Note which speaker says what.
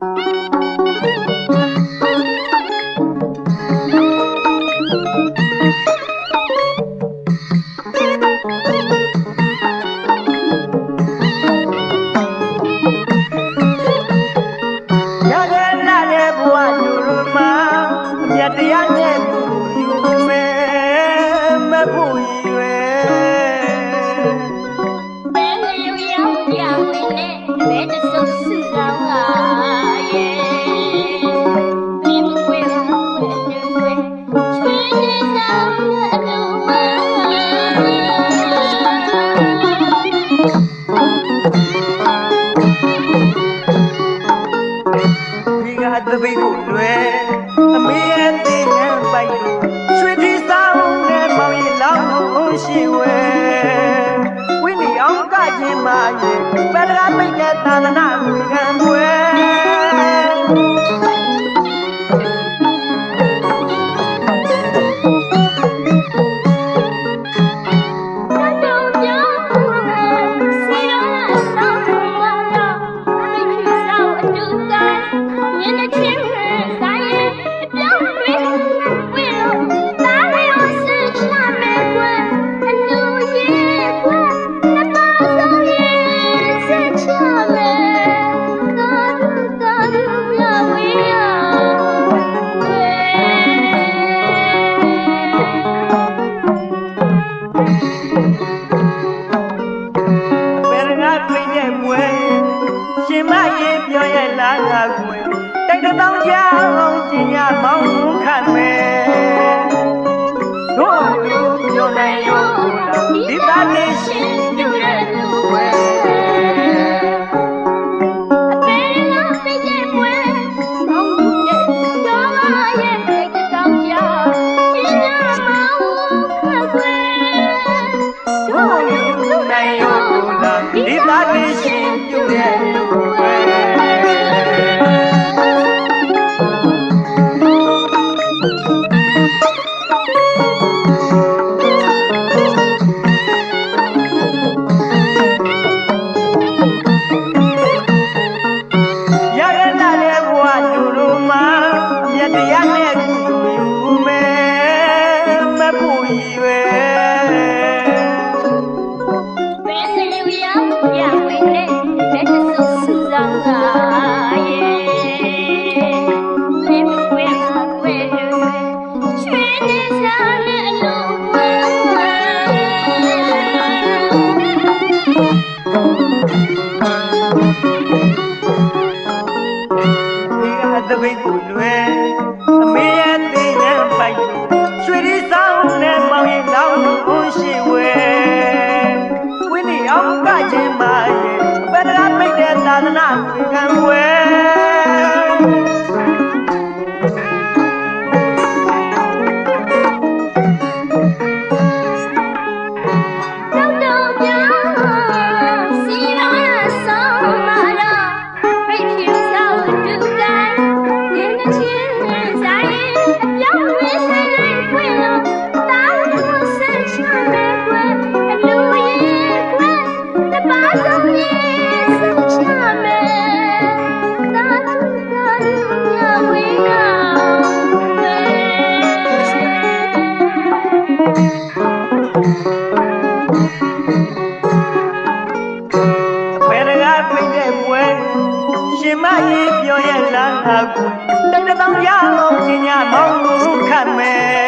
Speaker 1: Música ပိတ်
Speaker 2: ကိုလွယ်အမေရဲ့သေးနံပိုက်လို့ရွှေတိဆောင်နဲ့မောင်ရီလောင်းလို့ရှိဝဲဝိနေအောင်ကခြင်းမာရဲ့ပန္န
Speaker 1: ရာမိတ်နဲ့သာသ
Speaker 2: နာ့ င်မရေပြောရဲ့လားငါကွယ်တိုက်တောင်းကြောင်းပ
Speaker 1: ညာမောင်းခတ်မယ်တို့မျိုး
Speaker 2: နိုင်ရောဒီသားလေးရှင် အသပိတ်ကိုလွယ်အမေရဲ့သေးရန်ပိုက်ရွှေရီဆောင်နဲ့ပေါင်ရင်တော့ဘုရှိဝဲဝင်းနေအောင်ကခြင်းမာရဲ့ပဒရာမိတ်တဲ့သာသနာ
Speaker 1: တိတ်တောင်ရအောင်ပညာ
Speaker 2: မောင်းကိုခတ်မယ်